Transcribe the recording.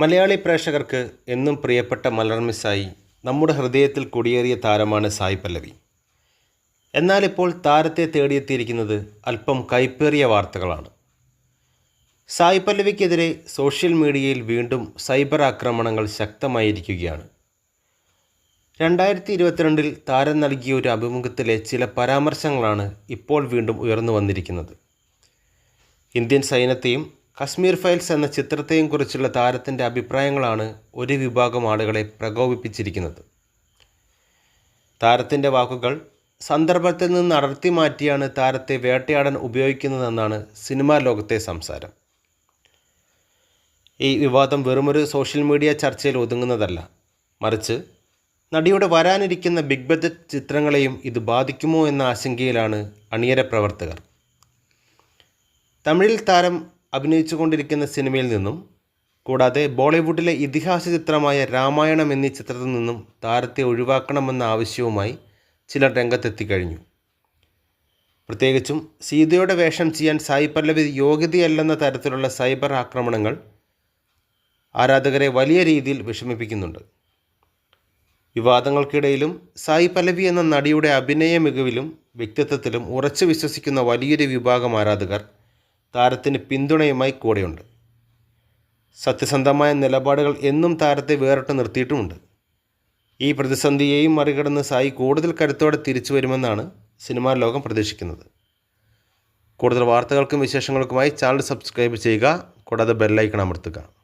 മലയാളി പ്രേക്ഷകർക്ക് എന്നും പ്രിയപ്പെട്ട മലർമിസ്സായി നമ്മുടെ ഹൃദയത്തിൽ കുടിയേറിയ താരമാണ് സായി പല്ലവി. എന്നാൽ ഇപ്പോൾ താരത്തെ തേടിയെത്തിയിരിക്കുന്നത് അല്പം കൈപ്പേറിയ വാർത്തകളാണ്. സായി പല്ലവിക്കെതിരെ സോഷ്യൽ മീഡിയയിൽ വീണ്ടും സൈബർ ആക്രമണങ്ങൾ ശക്തമായിരിക്കുകയാണ്. രണ്ടായിരത്തി ഇരുപത്തിരണ്ടിൽ താരം നൽകിയ ഒരു അഭിമുഖത്തിലെ ചില പരാമർശങ്ങളാണ് ഇപ്പോൾ വീണ്ടും ഉയർന്നു വന്നിരിക്കുന്നത്. ഇന്ത്യൻ സൈന്യത്തെയും കശ്മീർ ഫയൽസ് എന്ന ചിത്രത്തെയും കുറിച്ചുള്ള താരത്തിന്റെ അഭിപ്രായങ്ങളാണ് ഒരു വിഭാഗം ആളുകളെ പ്രകോപിപ്പിച്ചിരിക്കുന്നത്. താരത്തിന്റെ വാക്കുകൾ സന്ദർഭത്തിൽ നിന്ന് അടർത്തി മാറ്റിയാണ് താരത്തെ വേട്ടയാടാൻ ഉപയോഗിക്കുന്നതെന്നാണ് സിനിമാ ലോകത്തെ സംസാരം. ഈ വിവാദം വെറുമൊരു സോഷ്യൽ മീഡിയ ചർച്ചയിൽ ഒതുങ്ങുന്നതല്ല. മറിച്ച് നടിയുടെ വരാനിരിക്കുന്ന ബിഗ് ബജറ്റ് ചിത്രങ്ങളെയും ഇത് ബാധിക്കുമോ എന്ന ആശങ്കയിലാണ് അണിയര പ്രവർത്തകർ. തമിഴിൽ താരം അഭിനയിച്ചുകൊണ്ടിരിക്കുന്ന സിനിമയിൽ നിന്നും കൂടാതെ ബോളിവുഡിലെ ഇതിഹാസ ചിത്രമായ രാമായണം എന്നീ ചിത്രത്തിൽ നിന്നും താരത്തെ ഒഴിവാക്കണമെന്ന ആവശ്യവുമായി ചിലർ രംഗത്തെത്തിക്കഴിഞ്ഞു. പ്രത്യേകിച്ചും സീതയുടെ വേഷം ചെയ്യാൻ സായി പല്ലവി യോഗ്യതയല്ലെന്ന തരത്തിലുള്ള സൈബർ ആക്രമണങ്ങൾ ആരാധകരെ വലിയ രീതിയിൽ വിഷമിപ്പിക്കുന്നുണ്ട്. വിവാദങ്ങൾക്കിടയിലും സായി പല്ലവി എന്ന നടിയുടെ അഭിനയ മികവിലും വ്യക്തിത്വത്തിലും ഉറച്ചു വിശ്വസിക്കുന്ന വലിയൊരു വിഭാഗം ആരാധകർ താരത്തിന് പിന്തുണയുമായി കൂടെയുണ്ട്. സത്യസന്ധമായ നിലപാടുകൾ എന്നും താരത്തെ വേറിട്ട് നിർത്തിയിട്ടുമുണ്ട്. ഈ പ്രതിസന്ധിയെയും മറികടന്ന് സായി കൂടുതൽ കരുത്തോടെ തിരിച്ചു വരുമെന്നാണ് സിനിമാ ലോകം പ്രതീക്ഷിക്കുന്നത്. കൂടുതൽ വാർത്തകൾക്കും വിശേഷങ്ങൾക്കുമായി ചാനൽ സബ്സ്ക്രൈബ് ചെയ്യുക കൂടാതെ ബെല്ലൈക്കൺ അമർത്തുക.